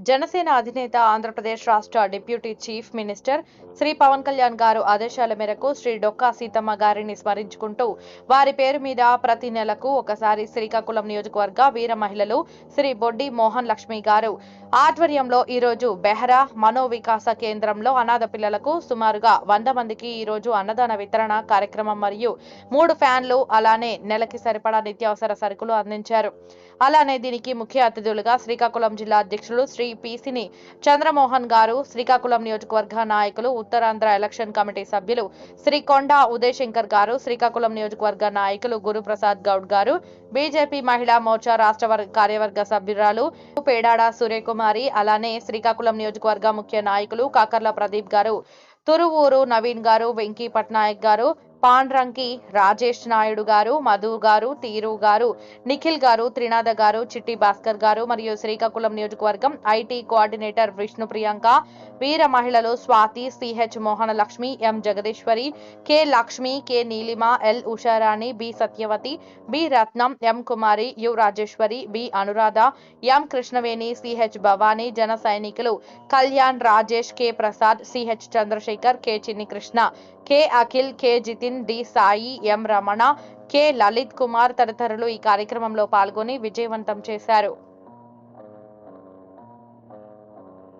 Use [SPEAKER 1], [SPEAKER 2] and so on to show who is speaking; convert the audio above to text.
[SPEAKER 1] జనసేన అధినేత ఆంధ్రప్రదేశ్ రాష్ట్ర deputy chief minister Shri Pawan Kalyan గారు ఆదేశాల మేరకు శ్రీ డొక్కా సీతమ్మ గారిని స్మరించుకుంటూ వారి పేరు మీద ప్రతి నెలకు ఒకసారి శ్రీకాకుళం నియోజకవర్గ వీర మహిళలు శ్రీ బొడ్డి మోహన్ లక్ష్మి గారు ఆధ్వర్యంలో ఈరోజు బెహరా మనోవికాస కేంద్రంలో అనాథ పిల్లలకు సుమారుగా వంద మందికి ఈరోజు అన్నదాన వితరణ కార్యక్రమం మరియు మూడు ఫ్యాన్లు అలానే నెలకి సరిపడా నిత్యావసర సరుకులు అందించారు. అలానే దీనికి ముఖ్య అతిథులుగా శ్రీకాకుళం జిల్లా అధ్యక్షులు శ్రీ పిసిని చంద్రమోహన్ గారు శ్రీకాకుళం నియోజకవర్గ నాయకులు ఉత్తరాంధ్ర ఎలక్షన్ కమిటీ సభ్యులు శ్రీ కొండ గారు శ్రీకాకుళం నియోజకవర్గ నాయకులు గురుప్రసాద్ గౌడ్ గారు బీజేపీ మహిళా మోర్చా రాష్ట్ర కార్యవర్గ సభ్యురాలు పేడాడ సూర్యకుమారి అలానే శ్రీకాకుళం నియోజకవర్గ ముఖ్య నాయకులు కాకర్ల ప్రదీప్ గారు తురువూరు నవీన్ గారు వెంకీ పట్నాయక్ గారు పాండ్రంకి రాజేష్ నాయుడు గారు మధు గారు తీరు గారు నిఖిల్ గారు త్రినాథ గారు చిట్టి భాస్కర్ గారు మరియు శ్రీకాకుళం నియోజకవర్గం ఐటీ కోఆర్డినేటర్ విష్ణు ప్రియాంక వీర మహిళలు Swathi CH Mohana Lakshmi M Jagadeeswari K Lakshmi K Neelima L Usharani B Satyavathi B Ratnam M Kumari U Rajeswari B Anuradha M Krishnaveni CH Bhavani జన సైనికులు Kalyan Rajesh K Prasad CH Chandrasekhar K Chinni Krishna K Akhil K Jithin D Sai M Ramana K Lalith Kumar తదితరులు ఈ కార్యక్రమంలో పాల్గొని విజయవంతం చేశారు.